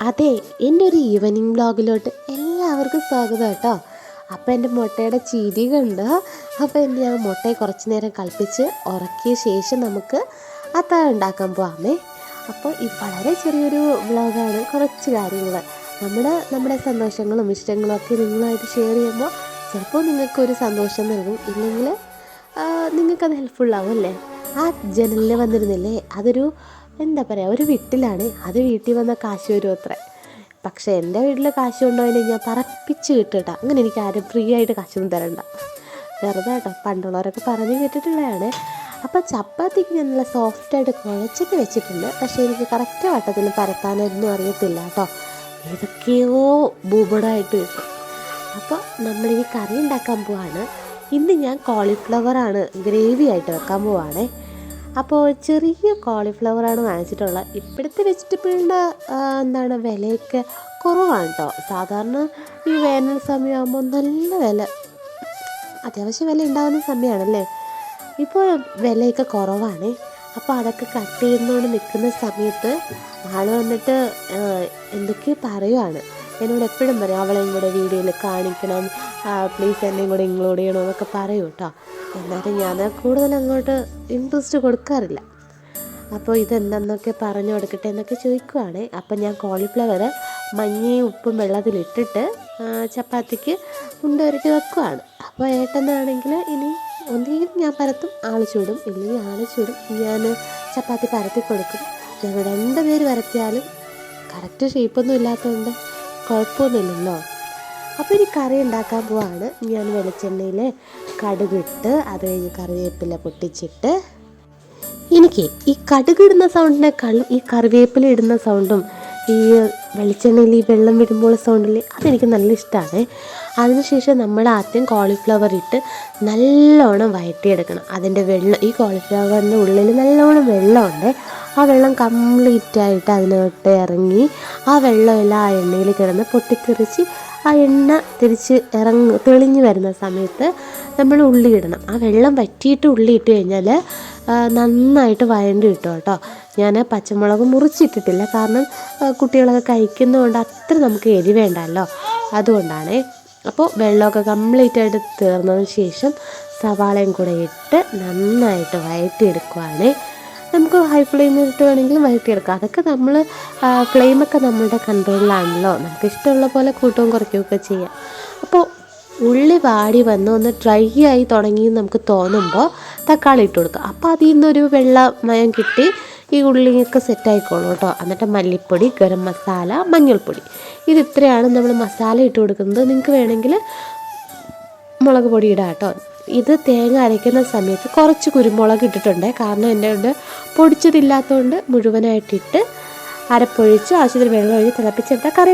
അതെ എന്റെ ഒരു ഈവനിങ് ബ്ലോഗിലോട്ട് എല്ലാവർക്കും സ്വാഗതം കേട്ടോ. അപ്പോൾ എന്റെ മുട്ടയുടെ ചിരി കണ്ട്? അപ്പോൾ എന്റെ ഞാൻ മുട്ടയെ കുറച്ച് നേരം കളിപ്പിച്ച് ഉറക്കിയ ശേഷം നമുക്ക് അത്താഴം ഉണ്ടാക്കാൻ പോവാമേ. അപ്പോൾ ഈ വളരെ ചെറിയൊരു വ്ളോഗാണ് കുറച്ച് കാര്യങ്ങൾ. നമ്മുടെ നമ്മുടെ സന്തോഷങ്ങളും ഇഷ്ടങ്ങളും ഒക്കെ നിങ്ങളായിട്ട് ഷെയർ ചെയ്യുമ്പോൾ ചിലപ്പോൾ നിങ്ങൾക്കൊരു സന്തോഷം നൽകും. ഇല്ലെങ്കിൽ നിങ്ങൾക്കത് ഹെൽപ്ഫുള്ളാവും അല്ലേ? ആ ജനലിൽ വന്നിരുന്നില്ലേ? അതൊരു എന്താ പറയുക ഒരു വീട്ടിലാണ്. അത് വീട്ടിൽ വന്ന കാശ് വരും അത്ര. പക്ഷേ എന്റെ വീട്ടിൽ കാശ് കൊണ്ടുപോയാലും ഞാൻ പറപ്പിച്ച് കിട്ടുക അങ്ങനെ എനിക്ക് ആരും ഫ്രീ ആയിട്ട് കാശൊന്നും തരണ്ട. വെറുതെ കേട്ടോ പണ്ടുള്ളവരൊക്കെ പറഞ്ഞ് കേട്ടിട്ടുള്ളതാണ്. അപ്പോൾ ചപ്പാത്തിക്ക് ഞാൻ നല്ല സോഫ്റ്റായിട്ട് കുഴച്ചൊക്കെ വെച്ചിട്ടുണ്ട്. പക്ഷേ എനിക്ക് കറക്റ്റ് വട്ടത്തിൽ പരത്താനൊന്നും അറിയത്തില്ല കേട്ടോ. ഏതൊക്കെയോ ബൂബടായിട്ട് കിട്ടും. അപ്പോൾ നമ്മൾ ഈ കറി ഉണ്ടാക്കാൻ പോവാണ്. ഇന്ന് ഞാൻ കോളിഫ്ലവറാണ് ഗ്രേവി ആയിട്ട് വെക്കാൻ പോവാണേ. അപ്പോൾ ചെറിയ കോളിഫ്ലവറാണ് വാങ്ങിച്ചിട്ടുള്ളത് ഇപ്പോഴത്തെ വെജിറ്റബിളിന്റെ എന്താണ് വിലയൊക്കെ കുറവാണ് കേട്ടോ സാധാരണ ഈ വേനൽ സമയമാകുമ്പോൾ നല്ല വില. അത്യാവശ്യം വില ഉണ്ടാകുന്ന സമയമാണല്ലേ ഇപ്പോൾ വിലയൊക്കെ കുറവാണ്. അപ്പോൾ അതൊക്കെ കട്ട് ചെയ്യുന്നതുകൊണ്ട് നിൽക്കുന്ന സമയത്ത് ആൾ വന്നിട്ട് എന്തൊക്കെയോ പറയുവാണ്. എന്നോട് എപ്പോഴും പറയും അവളെയും കൂടെ വീഡിയോയിൽ കാണിക്കണം. പ്ലീസ് എന്നെയും കൂടെ ഇൻക്ലൂഡ് ചെയ്യണം എന്നൊക്കെ പറയും കേട്ടോ എന്നാലും ഞാൻ കൂടുതൽ അങ്ങോട്ട് ഇൻട്രസ്റ്റ് കൊടുക്കാറില്ല. അപ്പോൾ ഇതെന്തെന്നൊക്കെ പറഞ്ഞു കൊടുക്കട്ടെ എന്നൊക്കെ ചോദിക്കുവാണ്. അപ്പം ഞാൻ കോളിഫ്ലവർ മഞ്ഞയും ഉപ്പും വെള്ളത്തിലിട്ടിട്ട് ചപ്പാത്തിക്ക് ഉണ്ടൊരുട്ടി വെക്കുവാണ്. അപ്പോൾ ഏട്ടനാണെങ്കിൽ ഇനി ഒന്നുകിൽ ഞാൻ പരത്തും ആൾ ചൂടും ഇല്ലെങ്കിൽ ആൾ ചൂടും ഞാൻ ചപ്പാത്തി പരത്തി കൊടുക്കും. ഞങ്ങൾ രണ്ട് പേര് പരത്തിയാലും കറക്റ്റ് ഷേപ്പൊന്നും ഇല്ലാത്തതുകൊണ്ട് കുഴപ്പമൊന്നുമില്ലല്ലോ. അപ്പോൾ ഒരു കറി ഉണ്ടാക്കാൻ പോവാണ്. ഞാൻ വെളിച്ചെണ്ണയിൽ കടുകിട്ട് അത് കഴിഞ്ഞ് കറിവേപ്പില പൊട്ടിച്ചിട്ട്. എനിക്ക് ഈ കടുകിടുന്ന സൗണ്ടിനേക്കാളും ഈ കറിവേപ്പില ഇടുന്ന സൗണ്ടും ഈ വെളിച്ചെണ്ണയിൽ ഈ വെള്ളം വിടുമ്പോൾ സൗണ്ടിൽ അതെനിക്ക് നല്ല ഇഷ്ടമാണ് അതിനുശേഷം നമ്മൾ ആദ്യം കോളിഫ്ലവർ ഇട്ട് നല്ലോണം വഴറ്റിയെടുക്കണം അതിന്റെ വെള്ളം ഈ കോളിഫ്ലവറിന്റെ ഉള്ളിൽ നല്ലോണം വെള്ളമുണ്ട്. ആ വെള്ളം കംപ്ലീറ്റ് ആയിട്ട് അതിനകത്ത് ഇറങ്ങി ആ വെള്ളമെല്ലാം ആ എണ്ണയിൽ കിടന്ന് പൊട്ടിത്തെറിച്ച് ആ എണ്ണ തിരിച്ച് ഇറങ്ങി തെളിഞ്ഞു വരുന്ന സമയത്ത് നമ്മൾ ഉള്ളി ഇടണം. ആ വെള്ളം വറ്റിയിട്ട് ഉള്ളി ഇട്ട് കഴിഞ്ഞാൽ നന്നായിട്ട് വഴണ്ടി കിട്ടും കേട്ടോ. ഞാൻ പച്ചമുളക് മുറിച്ചിട്ടിട്ടില്ല. കാരണം കുട്ടികളൊക്കെ കഴിക്കുന്നതുകൊണ്ട് അത്ര നമുക്ക് എരി വേണ്ടല്ലോ. അതുകൊണ്ടാണേ. അപ്പോൾ വെള്ളമൊക്കെ കംപ്ലീറ്റ് ആയിട്ട് തീർന്നതിന് ശേഷം സവാളയും കൂടെ ഇട്ട് നന്നായിട്ട് വഴറ്റിയെടുക്കുവാണേ നമുക്ക് ഹൈ ഫ്ലെയിമിൽ ഇട്ട് വേണമെങ്കിലും വഴറ്റിയെടുക്കാം. അതൊക്കെ നമ്മൾ ഫ്ലെയിമൊക്കെ നമ്മളുടെ കൺട്രോളിലാണല്ലോ നമുക്ക് ഇഷ്ടമുള്ള പോലെ കൂട്ടവും കുറയ്ക്കുകയൊക്കെ ചെയ്യാം. അപ്പോൾ ഉള്ളി വാടി വന്ന് ഒന്ന് ഡ്രൈ ആയി തുടങ്ങി നമുക്ക് തോന്നുമ്പോൾ തക്കാളി ഇട്ട് കൊടുക്കുക അപ്പോൾ അതിൽ നിന്നൊരു വെള്ള മയം കിട്ടി ഈ ഉള്ളിയൊക്കെ സെറ്റായിക്കോളൂ കേട്ടോ. എന്നിട്ട് മല്ലിപ്പൊടി ഗരം മസാല മഞ്ഞൾപ്പൊടി. ഇത് ഇത്രയാണ് നമ്മൾ മസാല ഇട്ട് കൊടുക്കുന്നത്. നിങ്ങൾക്ക് വേണമെങ്കിൽ മുളക് പൊടി ഇടാം കേട്ടോ. ഇത് തേങ്ങ അരയ്ക്കുന്ന സമയത്ത് കുറച്ച് കുരുമുളക് ഇട്ടിട്ടുണ്ട്. കാരണം എന്റെ കൊണ്ട് പൊടിച്ചതില്ലാത്തതുകൊണ്ട് മുഴുവനായിട്ടിട്ട് അരപ്പൊഴിച്ച് ആവശ്യത്തിന് വെള്ളം ഒഴിച്ച് തിളപ്പിച്ചെടുത്താൽ കറി